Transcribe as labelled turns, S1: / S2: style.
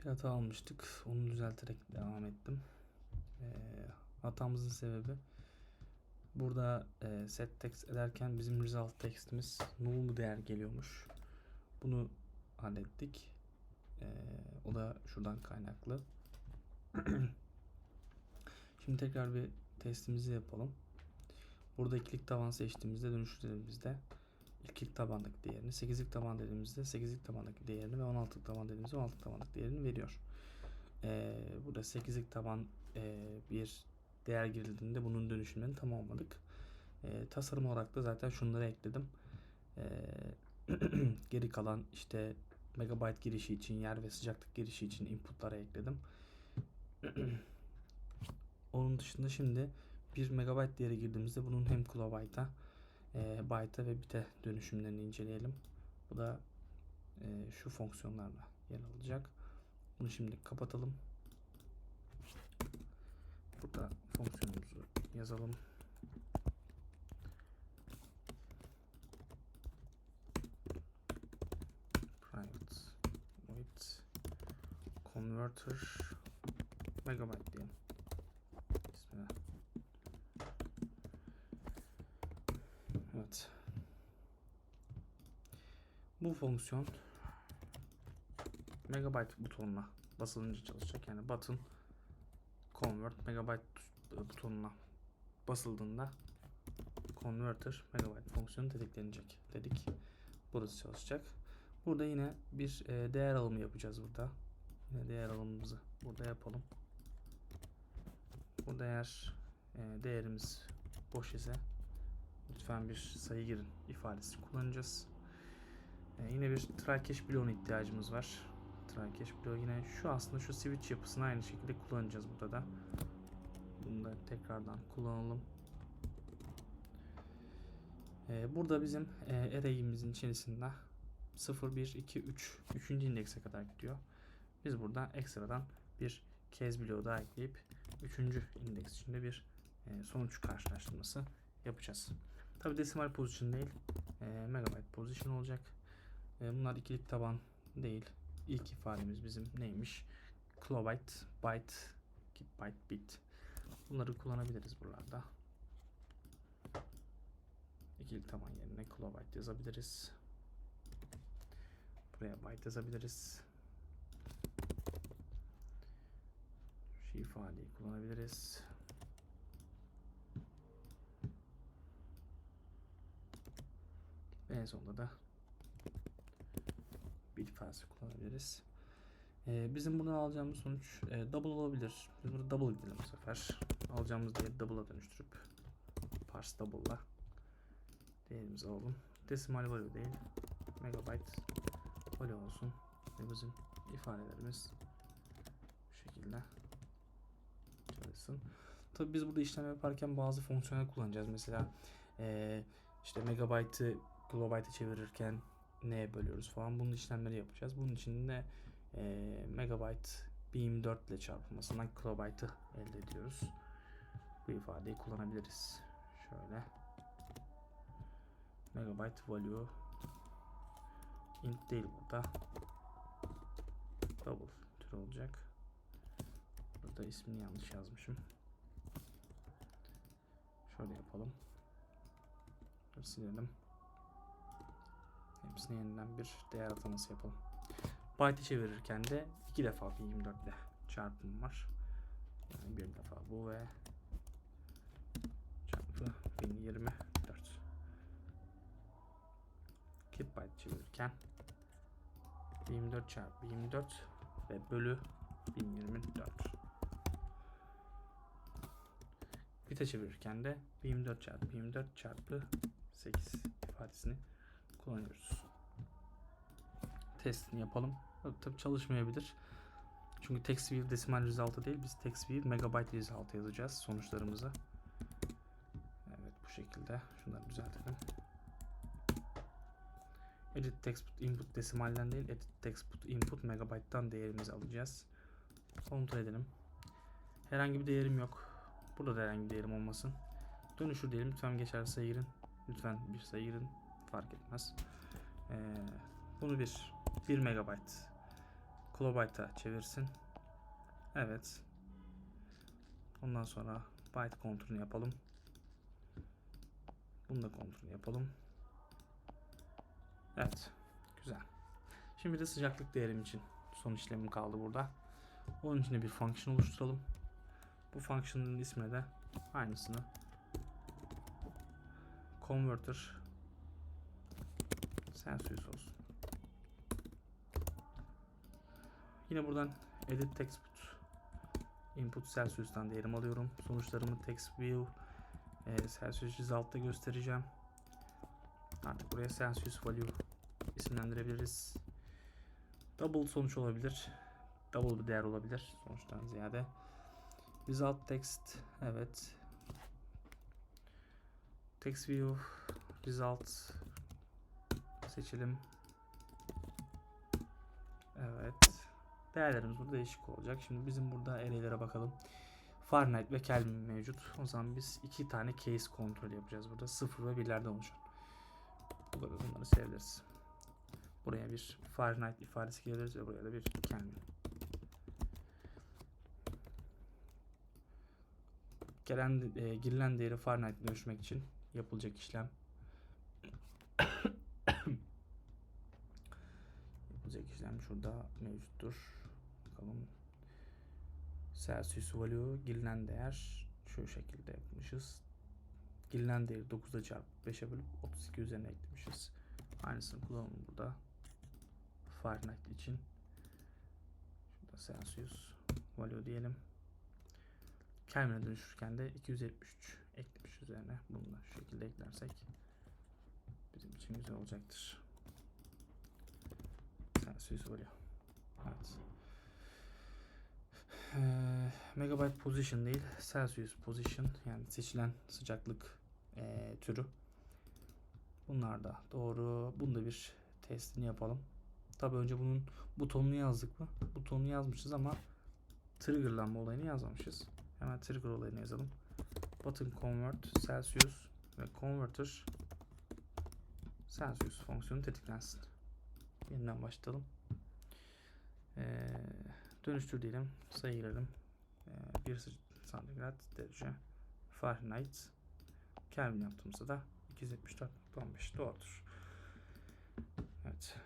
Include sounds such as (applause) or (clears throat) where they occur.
S1: Bir hata almıştık. Onu düzelterek devam ettim. Ee, hatamızın sebebi burada e, set text ederken bizim result text'imiz null mu değer geliyormuş. Bunu hallettik. Ee, o da şuradan kaynaklı. (clears throat) Şimdi tekrar bir testimizi yapalım. Burada ikilik taban seçtiğimizde dönüştürdüğümüzde ilklik tabandaki değerini, 8'lik taban dediğimizde 8'lik tabandaki değerini ve 16'lık taban dediğimizde 16'lık tabandaki değerini veriyor. Ee, burada 8'lik taban e, bir değer girildiğinde bunun dönüşümlerini tamamladık. Ee, tasarım olarak da zaten şunları ekledim. Ee, (clears throat) geri kalan işte megabyte girişi için yer ve sıcaklık girişi için inputlara ekledim. (clears throat) Onun dışında şimdi 1 megabyte değeri girdiğimizde bunun hem kilobyte'a e, byte'a ve bit'e dönüşümlerini inceleyelim. Bu da e, şu fonksiyonlarla yer alacak. Bunu şimdi kapatalım. Burada fonksiyonumuzu yazalım. Private void converter megabyte diyelim. Bismillah. Evet. Bu fonksiyon megabyte butonuna basılınca çalışacak. Yani button convert megabyte butonuna basıldığında converter megabyte fonksiyonu tetiklenecek dedik. Burası çalışacak. Burada yine bir e, değer alımı yapacağız burada. Yine değer alımımızı burada yapalım. Burada eğer e, değerimiz boş ise lütfen bir sayı girin ifadesi kullanacağız. E, yine bir catch bloğuna ihtiyacımız var. Catch bloğu yine şu aslında şu switch yapısını aynı şekilde kullanacağız burada da. Bunu da tekrardan kullanalım. E, burada bizim e, array'imizin içerisinde 0, 1, 2, 3 3. indekse kadar gidiyor. Biz burada ekstradan bir case bloğu daha ekleyip 3. indeks içinde bir sonuç karşılaştırması yapacağız. Tabi decimal position değil, megabyte position olacak. E, bunlar ikilik taban değil. İlk ifademiz bizim neymiş? Kilobyte, byte, byte, bit. Bunları kullanabiliriz buralarda. İkilik taban yerine kilobyte yazabiliriz. Buraya byte yazabiliriz. Şu ifadeyi kullanabiliriz. En sonunda da bir ifadesi kullanabiliriz. Ee, bizim buradan alacağımız sonuç e, double olabilir. Biz burada double gidelim bu sefer. Alacağımız değeri double'a dönüştürüp parse double'la değerimizi alalım. Decimal value değil. Megabyte value olsun. Ve bizim ifadelerimiz bu şekilde çalışsın. Tabi biz burada işlem yaparken bazı fonksiyonel kullanacağız. Mesela e, işte megabyte'ı kilobyte'a çevirirken neye bölüyoruz falan. Bunun işlemleri yapacağız. Bunun için de e, megabyte 1024 ile çarpılmasından kilobyte'ı elde ediyoruz. Bu ifadeyi kullanabiliriz. Şöyle megabyte value int değil burada double tür olacak. Burada ismini yanlış yazmışım. Şöyle yapalım. Silelim. Hepsine yeniden bir değer ataması yapalım. Byte'i çevirirken de iki defa 24 ile çarpım var. Yani bir defa bu ve çarpı 1024. Keep byte çevirirken 24 çarpı 24 ve bölü 1024. Bite çevirirken de 24 çarpı 24 çarpı 8 ifadesini kullanıyoruz. Testini yapalım. Tabi çalışmayabilir. Çünkü text view decimal result'ı değil biz text view megabyte result yazacağız sonuçlarımızı. Evet bu şekilde. Şunları düzeltelim. Edit text input desimalden değil edit text input megabyte'dan değerimizi alacağız. Kontrol edelim. Herhangi bir değerim yok. Burada da herhangi bir değerim olmasın. Dönüşür diyelim. Lütfen geçer sayı girin. Lütfen bir sayı girin. Fark etmez. Ee, bunu bir 1 megabyte kilobayta çevirsin. Evet. Ondan sonra byte kontrolünü yapalım. Bunu da kontrolünü yapalım. Evet. Güzel. Şimdi de sıcaklık değerim için son işlemim kaldı burada. Onun için de bir function oluşturalım. Bu function'ın ismine de aynısını converter Celsius olsun. Yine buradan edit text input Celsius'tan değerimi alıyorum. Sonuçlarımı text view e, Celsius result'ta göstereceğim. Artık buraya Celsius value isimlendirebiliriz. Double sonuç olabilir. Double bir değer olabilir sonuçtan ziyade. Result text evet. Text view result seçelim. Evet. Değerlerimiz burada değişik olacak. Şimdi bizim burada array'lere bakalım. Fahrenheit ve Kelvin mevcut. O zaman biz iki tane case kontrol yapacağız burada. 0 ve 1'lerden oluşan. Bu kadar bunları sevebiliriz. Buraya bir Fahrenheit ifadesi geliriz ve buraya da bir Kelvin. Gelen, e, girilen değeri Fahrenheit'e dönüşmek için yapılacak işlem. (coughs) yapılacak işlem şurada mevcuttur. Bakalım. Celsius value girilen değer şu şekilde yapmışız. Girilen değeri 9'a çarpıp 5'e bölüp 32 üzerine eklemişiz. Aynısını kullanalım burada. Fahrenheit için. Şurada Celsius value diyelim. Kelvin'e dönüşürken de 273 eklemiş üzerine. Bunu da şu şekilde eklersek bizim için güzel olacaktır. Celsius value. Evet. Ee, megabyte position değil, Celsius position yani seçilen sıcaklık ee, türü. Bunlar da doğru. Bunda bir testini yapalım. Tabi önce bunun butonunu yazdık mı? Butonunu yazmışız ama triggerlanma olayını yazmamışız. Hemen trigger olayını yazalım. Button convert Celsius ve converter Celsius fonksiyonu tetiklensin. Yeniden başlayalım. Ee, dönüştür diyelim. Sayı. Ee, 1 santigrat derece Fahrenheit Kelvin yaptığımızda da 274.15 doğrudur. Evet.